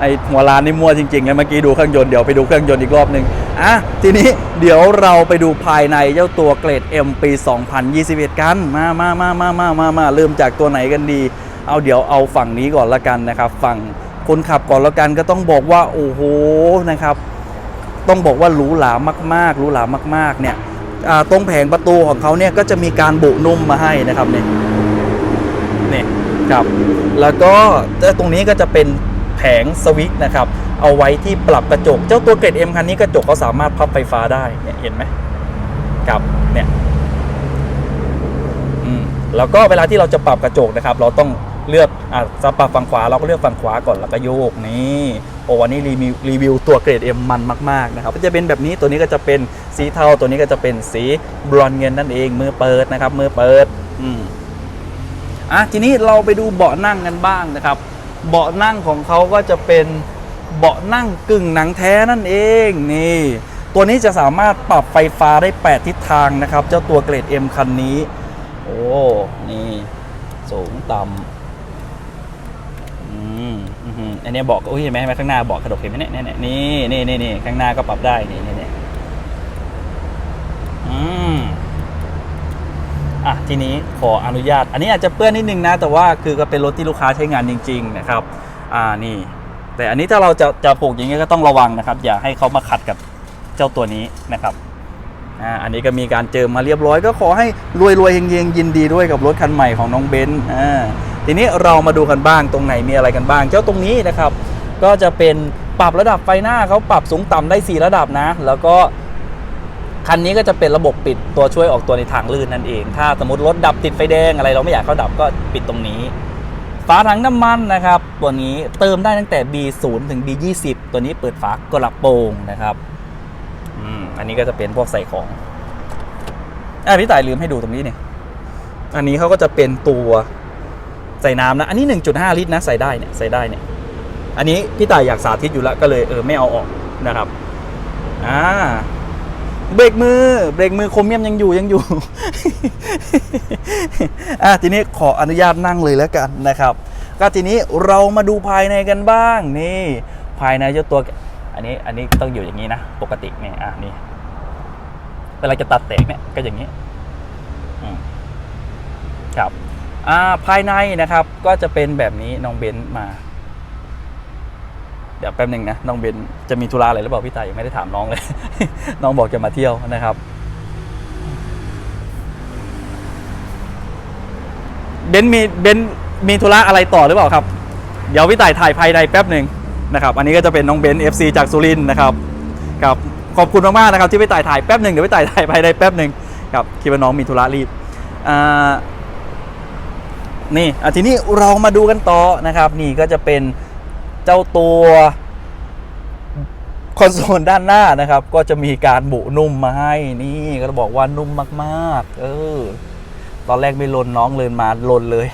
ไอหัวร้านนี่มั่วจริงๆนะเมื่อกี้ดูเครื่องยนต์เดี๋ยวไปดูเครื่องยนต์อีกรอบหนึ่งอะทีนี้เดี๋ยวเราไปดูภายในเจ้าตัวเกรด M ปี 2021 กัน มามามามามามามาเริ่มจากตัวไหนกันดี เอาเดี๋ยวเอาฝั่งนี้ก่อนละกันนะครับ ฝั่งคนขับก่อนละกันก็ต้องบอกว่าโอ้โหนะครับ ต้องบอกว่าหรูหรามากๆหรูหรามาก ๆ เนี่ยตรงแผงประตูของเขาเนี่ยก็จะมีการบุนุ่มมาให้นะครับเนี่ยนี่ครับ แล้วก็ตรงนี้ก็จะเป็น งสวิตช์นะครับ เอาไว้ที่ปรับกระจก เจ้าตัวเกรด M คันนี้กระจกเขาสามารถพับไฟฟ้าได้เนี่ยเห็นไหมครับเนี่ยแล้วก็เวลาที่เราจะปรับกระจกนะครับ เราต้องเลือกอะจะปรับฝั่งขวาเราก็เลือกฝั่งขวาก่อนแล้วก็โยกนี่โอ้วันนี้รีวิวรีวิวตัวเกรด M มันมากๆนะครับก็จะเป็นแบบนี้ตัวนี้ก็จะเป็นสีเทาตัวนี้ก็จะเป็นสีบรอนเงินนั่นเองมือเปิดนะครับมือเปิดอืมอะทีนี้เราไปดูเบาะนั่งกันบ้างนะครับ เบาะนั่งของเขาก็จะเป็นเบาะนั่งกึ่งหนังแท้นั่นเองนี่ ตัวนี้จะสามารถปรับไฟฟ้าได้ 8 ทิศทางนะครับ เจ้าตัวเกรด M คันนี้ โอ้ นี่ สูงต่ำอืออืออันนี้เบอกอุ้ยเห็นไหมข้างหน้าเบอกกระดกเห็นไหมเนี่ยเนี่ยเนี่ยนี่นี่นี่นี่ข้างหน้าก็ปรับได้นี่นี่นี่อืม อะทีนี้ขออนุญาต อันนี้อาจจะเปื้อนนิดนึงนะ แต่ว่าคือก็เป็นรถที่ลูกค้าใช้งานจริง ๆ นะครับ อ่านี่ แต่อันนี้ถ้าเราจะจะผูกอย่างนี้ก็ต้องระวังนะครับ อย่าให้เขามาขัดกับเจ้าตัวนี้นะครับอ่าอันนี้ก็มีการเจิมมาเรียบร้อย ก็ขอให้รวยรวยๆเฮงยินดีด้วยกับรถคันใหม่ของน้องเบนซ์อ่าทีนี้เรามาดูกันบ้างตรงไหนมีอะไรกันบ้าง เจ้าตรงนี้นะครับ ก็จะเป็นปรับระดับไฟหน้าเขาปรับสูงต่ำได้ 4 ระดับนะ แล้วก็ คันนี้ก็จะเป็นระบบปิดตัวช่วยออกตัวในทางลื่นนั่นเอง ถ้าสมมติรถดับติดไฟแดงอะไรเราไม่อยากเขาดับก็ปิดตรงนี้ ฝาถังน้ำมันนะครับ ตัวนี้เติมได้ตั้งแต่ B0 ถึง B20 ตัวนี้เปิดฝากระโปรงนะครับอืมอันนี้ก็จะเป็นพวกใส่ของอะพี่ต่ายลืมให้ดูตรงนี้เนี่ย อันนี้เขาก็จะเป็นตัวใส่น้ำนะ อันนี้ 1.5 ลิตรนะใส่ได้เนี่ยใส่ได้เนี่ย อันนี้พี่ต่ายอยากสาธิตอยู่แล้วก็เลยเออไม่เอาออกนะครับ อ่า เบรกมือ เบรกมือโครเมียมยังอยู่ยังอยู่ อะทีนี้ขออนุญาตนั่งเลยแล้วกันนะครับ ก็ทีนี้เรามาดูภายในกันบ้างนี่ ภายในเจ้าตัว อันนี้อันนี้ต้องอยู่อย่างนี้นะ ปกตินี่อะนี่เวลาจะตัดแตกเนี่ยก็อย่างนี้ครับ อ่าภายในนะครับก็จะเป็นแบบนี้น้องเบนซ์มา เดี๋ยวแป๊บหนึ่งนะน้องเบนจะมีธุระอะไรหรือเปล่าพี่ตายยังไม่ได้ถามน้องเลย น้องบอกจะมาเที่ยวนะครับ เบนมีเบนมีธุระอะไรต่อหรือเปล่าครับ เดี๋ยวพี่ต่ายถ่ายภายในแป๊บหนึ่งนะครับ อันนี้ก็จะเป็นน้องเบน FC จากสุรินนะครับครับขอบคุณมากๆนะครับที่พี่ต่ายถ่ายแป๊บหนึ่งเดี๋ยวพี่ต่ายถ่ายภายในแป๊บหนึ่งครับคิดว่าน้องมีธุระรีบอ่านี่อะทีนี้เรามาดูกันต่อนะครับ นี่ก็จะเป็น เจ้าตัวคอนโซลด้านหน้านะครับ ก็จะมีการบุนุ่มมาให้นี่ก็บอกว่านุ่มมากๆ เออ ตอนแรกไม่ลนน้องเลยมาลนเลย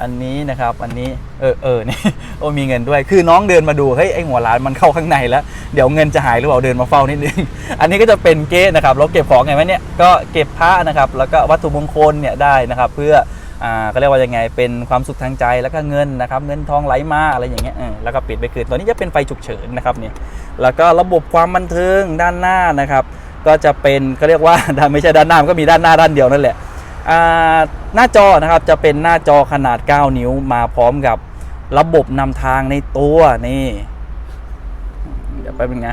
อันนี้นะครับ อันนี้เออเออนี่โอ้มีเงินด้วย คือน้องเดินมาดูเฮ้ยไอหัวร้านมันเข้าข้างในแล้ว เดี๋ยวเงินจะหายหรือเปล่าเดินมาเฝ้านิดนึง อันนี้ก็จะเป็นเก๊นะครับเราเก็บของไงวะเนี่ยก็เก็บผ้านะครับ แล้วก็วัตถุมงคลเนี่ยได้นะครับ เพื่อ ก็เรียกว่ายังไงเป็นความสุขทางใจแล้วก็เงินนะครับเงินทองไหลมาอะไรอย่างเงี้ยเออแล้วก็ปิดไปคืนตัวนี้จะเป็นไฟฉุกเฉินนะครับเนี่ยแล้วก็ระบบความบันเทิงด้านหน้านะครับก็จะเป็นก็เรียกว่าด้านไม่ใช่ด้านหน้ามันก็มีด้านหน้าด้านเดียวนั่นแหละอ่าหน้าจอนะครับจะเป็นหน้าจอขนาด 9 นิ้วมาพร้อมกับระบบนำทางในตัวนี่เดี๋ยวไปเป็นไง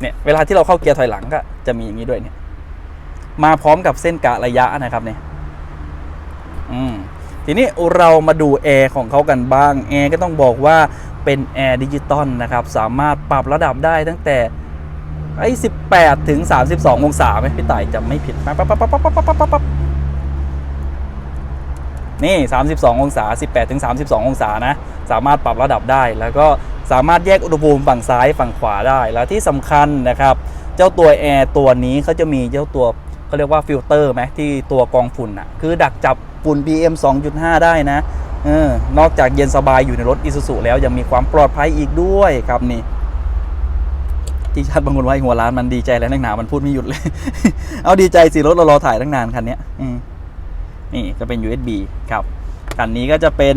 เนี่ยเวลาที่เราเข้าเกียร์ถอยหลังก็จะมีอย่างนี้ด้วยเนี่ยมาพร้อมกับเส้นกะระยะนะครับเนี่ยอืม ทีนี้เรามาดูแอร์ของเขากันบ้างแอร์ก็ต้องบอกว่าเป็นแอร์ดิจิตอลนะครับสามารถปรับระดับได้ตั้งแต่ไอ้18 ถึง 32 องศาไหมพี่ต่ายจำไม่ผิดปั๊บปั๊บปั๊บปั๊บปั๊บปั๊บปั๊บนี่ 32 องศา 18 ถึง 32 องศานะ สามารถปรับระดับได้ แล้วก็สามารถแยกอุณหภูมิฝั่งซ้ายฝั่งขวาได้ แล้วที่สำคัญนะครับ เจ้าตัวแอร์ตัวนี้เขาจะมีเจ้าตัว เขาเรียกว่าฟิลเตอร์ไหมที่ตัวกองฝุ่นอะคือดักจับฝุ่น PM 2.5 ได้นะออนอกจากเย็นสบายอยู่ในรถอิซูซุแล้วยังมีความปลอดภัยอีกด้วยครับนี่ที่ชาติบางคนว่าหัวร้านมันดีใจแล้วนักหนา มันพูดไม่หยุดเลย เอาดีใจสิรถเรารอถ่ายตั้งนานคันนี้นี่ก็เป็น USB ครับคันนี้ก็จะเป็น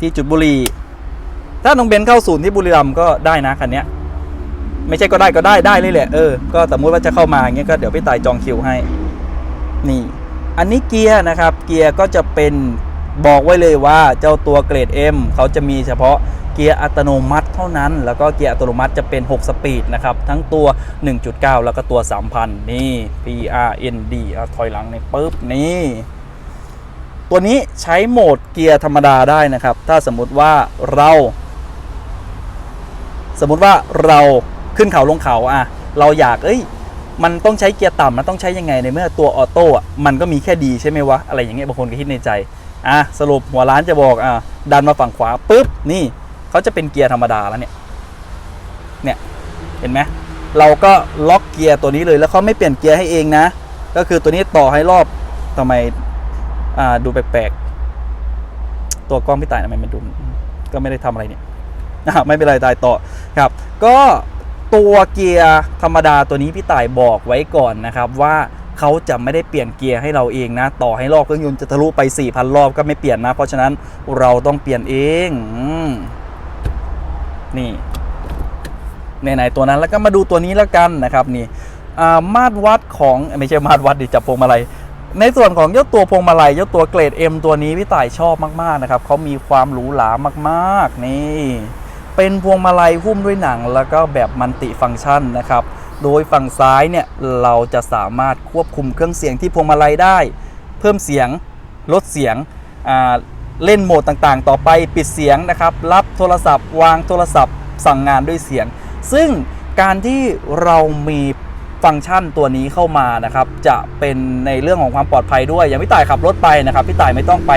ที่จุดบุรี ถ้าน้องเบนซ์เข้าศูนย์ที่บุรีรัมย์ก็ได้นะคันนี้ ไม่ใช่ก็ได้ก็ได้ได้เลยแหละเออก็สมมติว่าจะเข้ามาอย่างเงี้ยก็เดี๋ยวพี่ตายจองคิวให้ นี่ อันนี้เกียร์นะครับ เกียร์ก็จะเป็นบอกไว้เลยว่าเจ้าตัวเกรด M เขาจะมีเฉพาะเกียร์อัตโนมัติเท่านั้น แล้วก็เกียร์อัตโนมัติจะเป็น 6 สปีดนะครับ ทั้งตัว 1.9 แล้วก็ตัว 3,000 นี่ PRND อะถอยหลังในปุ๊บนี่ ตัวนี้ใช้โหมดเกียร์ธรรมดาได้นะครับ ถ้าสมมุติว่าเรา สมมุติว่าเรา ขึ้นเขาลงเขาอะเราอยากเอ้ยมันต้องใช้เกียร์ต่ำมันต้องใช้ยังไงในเมื่อตัวออโต้มันก็มีแค่ดีใช่ไหมวะอะไรอย่างเงี้ยบางคนก็คิดในใจอะสรุปหัวร้านจะบอกอะดันมาฝั่งขวาปุ๊บนี่เขาจะเป็นเกียร์ธรรมดาแล้วเนี่ยเนี่ยเห็นไหมเราก็ล็อกเกียร์ตัวนี้เลยแล้วเขาไม่เปลี่ยนเกียร์ให้เองนะ ก็คือตัวนี้ต่อให้รอบทำไมอ่าดูแปลกๆตัวกล้องพี่ต่ายทำไมมันดูก็ไม่ได้ทำอะไรเนี่ยไม่เป็นไรตายต่อครับ ก็ ตัวเกียร์ธรรมดาตัวนี้พี่ต่ายบอกไว้ก่อนนะครับว่าเขาจะไม่ได้เปลี่ยนเกียร์ให้เราเองนะ ต่อให้รอบเครื่องยนต์จะทะลุไป 4,000 รอบก็ไม่เปลี่ยนนะ เพราะฉะนั้นเราต้องเปลี่ยนเองอนี่ไหนๆตัวนั้นแล้วก็มาดูตัวนี้แล้วกันนะครับนี่มาตรวัดของไม่ใช่มาตรวัดดิจับพวงมาลัยในส่วนของเจ้าตัวพวงมาลัยเจ้าตัวเกรด M ตัวนี้พี่ต่ายชอบมากๆนะครับเขามีความหรูหรามากๆนี่ เป็นพวงมาลัยหุ้มด้วยหนัง แล้วก็แบบมัลติฟังก์ชันนะครับ โดยฝั่งซ้ายเนี่ยเราจะสามารถควบคุมเครื่องเสียงที่พวงมาลัยได้ เพิ่มเสียงลดเสียงเล่นโหมดต่างๆ ต่อไปปิดเสียงนะครับ รับโทรศัพท์ วางโทรศัพท์ สั่งงานด้วยเสียง ซึ่งการที่เรามีฟังก์ชันตัวนี้เข้ามานะครับจะเป็นในเรื่องของความปลอดภัยด้วยอย่างพี่ต่ายขับรถไปนะครับพี่ต่ายไม่ต้องไป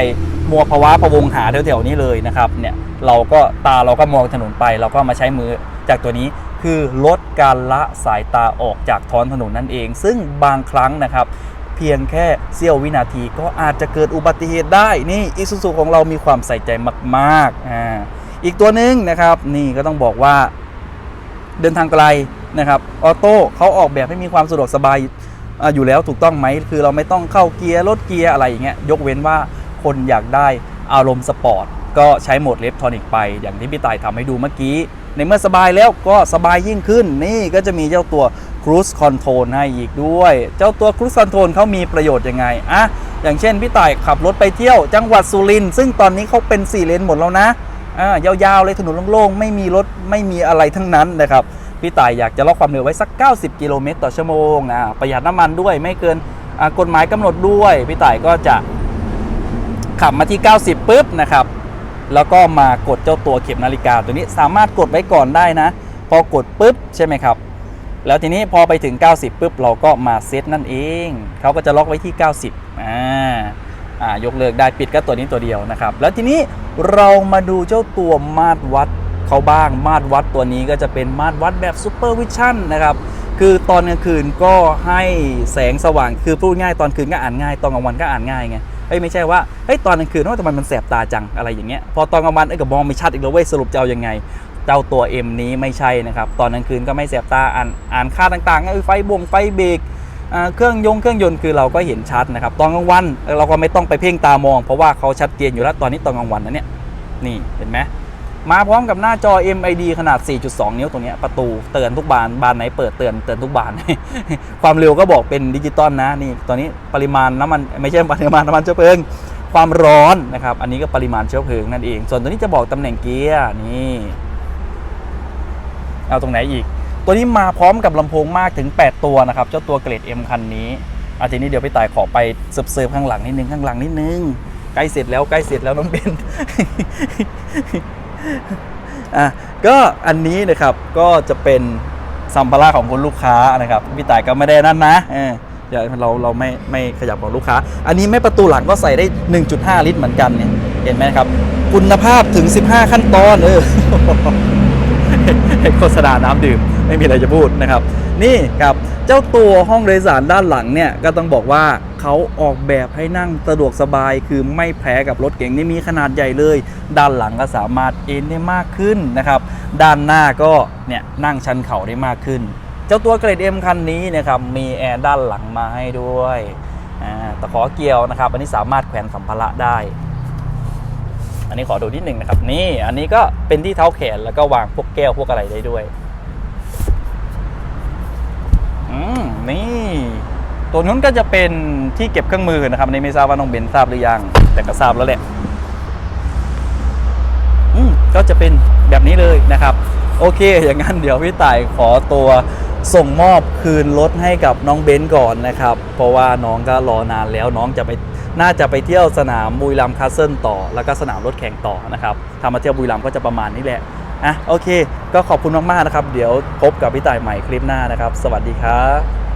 มัวภาวะพะวงหาแถวๆนี้เลยนะครับเนี่ย เราก็ตาเราก็มองถนนไป เราก็มาใช้มือจากตัวนี้คือลดการละสายตาออกจากท้องถนนนั่นเอง ซึ่งบางครั้งนะครับ เพียงแค่เสี้ยววินาทีก็อาจจะเกิดอุบัติเหตุได้นี่อิซูซูของเรามีความใส่ใจมากๆอ่าอีกตัวหนึ่งนะครับ นี่ก็ต้องบอกว่าเดินทางไกลนะครับออโต้เขาออกแบบให้มีความสะดวกสบายอ่าอยู่แล้วถูกต้องไหมคือเราไม่ต้องเข้าเกียร์ลดเกียร์อะไรอย่างเงี้ยยกเว้นว่าคนอยากได้อารมณ์สปอร์ต ก็ใช้โหมดเลฟทรอนิกไป อย่างที่พี่ต่ายทำให้ดูเมื่อกี้ ในเมื่อสบายแล้วก็สบายยิ่งขึ้น นี่ก็จะมีเจ้าตัว Cruise Control ให้อีกด้วย เจ้าตัว Cruise Control เขามีประโยชน์ยังไงอะอย่างเช่นพี่ต่ายขับรถไปเที่ยวจังหวัดสุรินทร์ซึ่งตอนนี้เขาเป็น4เลนหมดแล้วนะอ่ายาวๆเลยถนนโล่งๆ ไม่มีรถไม่มีอะไรทั้งนั้นนะครับพี่ต่ายอยากจะล็อกความเร็วไว้สัก 90 กิโลเมตรต่อชั่วโมงนะประหยัดน้ำมันด้วยไม่เกินกฎหมายกำหนดด้วย พี่ต่ายก็จะขับมาที่ 90ปุ๊บนะครับ แล้วก็มากดเจ้าตัวเข็มนาฬิกาตัวนี้สามารถกดไว้ก่อนได้นะ พอกดปุ๊บใช่ไหมครับ แล้วทีนี้พอไปถึง 90ปุ๊บเราก็มาเซตนั่นเอง เขาก็จะล็อกไว้ที่ 90อ่าอ่ายกเลิกได้ปิดก็ตัวนี้ตัวเดียวนะครับ แล้วทีนี้เรามาดูเจ้าตัวมาตรวัดเขาบ้างมาตรวัดตัวนี้ก็จะเป็นมาตรวัดแบบซูเปอร์วิชั่นนะครับคือตอนกลางคืนก็ให้แสงสว่างคือพูดง่ายตอนคืนก็อ่านง่าย ตอนกลางวันก็อ่านง่ายไง เอ้ยไม่ใช่ว่าเฮ้ยตอนกลางคืนว่าทำไมมันแสบตาจังอะไรอย่างเงี้ยพอตอนกลางวันเอ้ยก็มองไม่ชัดอีกแล้วเว้ยสรุปจะเอายังไงเจ้าตัว M นี้ไม่ใช่นะครับตอนกลางคืนก็ไม่แสบตาอ่านอ่านค่าต่างๆเอ้ยไฟบ่งไฟเบรกเครื่องยงเครื่องยนต์คือเราก็เห็นชัดนะครับตอนกลางวันเราก็ไม่ต้องไปเพ่งตามอง เพราะว่าเขาชัดเจนอยู่แล้วตอนนี้ตอนกลางวันนะเนี่ยนี่เห็นไหม มาพร้อมกับหน้าจอ MID ขนาด 4.2 นิ้วตรงนี้ประตูเตือนทุกบาน บานไหนเปิดเตือนเตือนทุกบาน ความเร็วก็บอกเป็นดิจิตอลนะนี่ตอนนี้ปริมาณน้ำมันไม่ใช่ปริมาณน้ำมันเชื้อเพลิง ความร้อนนะครับ อันนี้ก็ปริมาณเชื้อเพลิงนั่นเอง ส่วนตัวนี้จะบอกตำแหน่งเกียร์นี่เอาตรงไหนอีก ตัวนี้มาพร้อมกับลำโพงมากถึง 8 ตัวนะครับเจ้าตัวเกรด M คันนี้อาทีนี้เดี๋ยวพี่ต่ายขอไปเซิร์ฟข้างหลังนิดนึงข้างหลังนิดนึงใกล้เสร็จแล้วใกล้เสร็จแล้วน้องเบน อะก็อันนี้นะครับก็จะเป็นสัมภาระของคุณลูกค้านะครับพี่ต่ายก็ไม่ได้นั่นนะเออเดี๋ยวเราเราไม่ไม่ขยับของลูกค้า อันนี้ไม่ประตูหลังก็ใส่ได้ 1.5 ลิตรเหมือนกันเนี่ยเห็นไหมครับ คุณภาพถึง 15 ขั้นตอนเออโฆษณาน้ำดื่มไม่มีอะไรจะพูดนะครับ นี่ครับ เจ้าตัวห้องโดยสารด้านหลังเนี่ยก็ต้องบอกว่าเขาออกแบบให้นั่งสะดวกสบาย คือไม่แพ้กับรถเก๋งนี่มีขนาดใหญ่เลย ด้านหลังก็สามารถเอนได้มากขึ้นนะครับ ด้านหน้าก็เนี่ยนั่งชันเข่าได้มากขึ้น เจ้าตัวเกรด M คันนี้นะครับมีแอร์ด้านหลังมาให้ด้วยอ่าตะขอเกี่ยวนะครับ อันนี้สามารถแขวนสัมภาระได้ อันนี้ขอดูนิดหนึ่งนะครับนี่อันนี้ก็เป็นที่เท้าแขนแล้วก็วางพวกแก้วพวกอะไรได้ด้วย อืมนี่ ตัวนู้นก็จะเป็นที่เก็บเครื่องมือนะครับอันนี้ไม่ทราบว่าน้องเบนทราบหรือยัง แต่ก็ทราบแล้วแหละอืมก็จะเป็นแบบนี้เลยนะครับ โอเค อย่างนั้นเดี๋ยวพี่ต่ายขอตัวส่งมอบคืนรถให้กับน้องเบนซ์ก่อนนะครับ เพราะว่าน้องก็รอนานแล้วน้องจะไปน่าจะไปเที่ยวสนามบุรีรัมย์คาสเซิลต่อ แล้วก็สนามรถแข่งต่อนะครับถ้ามาเที่ยวบุรีรัมย์ก็จะประมาณนี้แหละ อะโอเค ก็ขอบคุณมากๆนะครับ เดี๋ยวพบกับพี่ต่ายใหม่คลิปหน้านะครับ สวัสดีครับ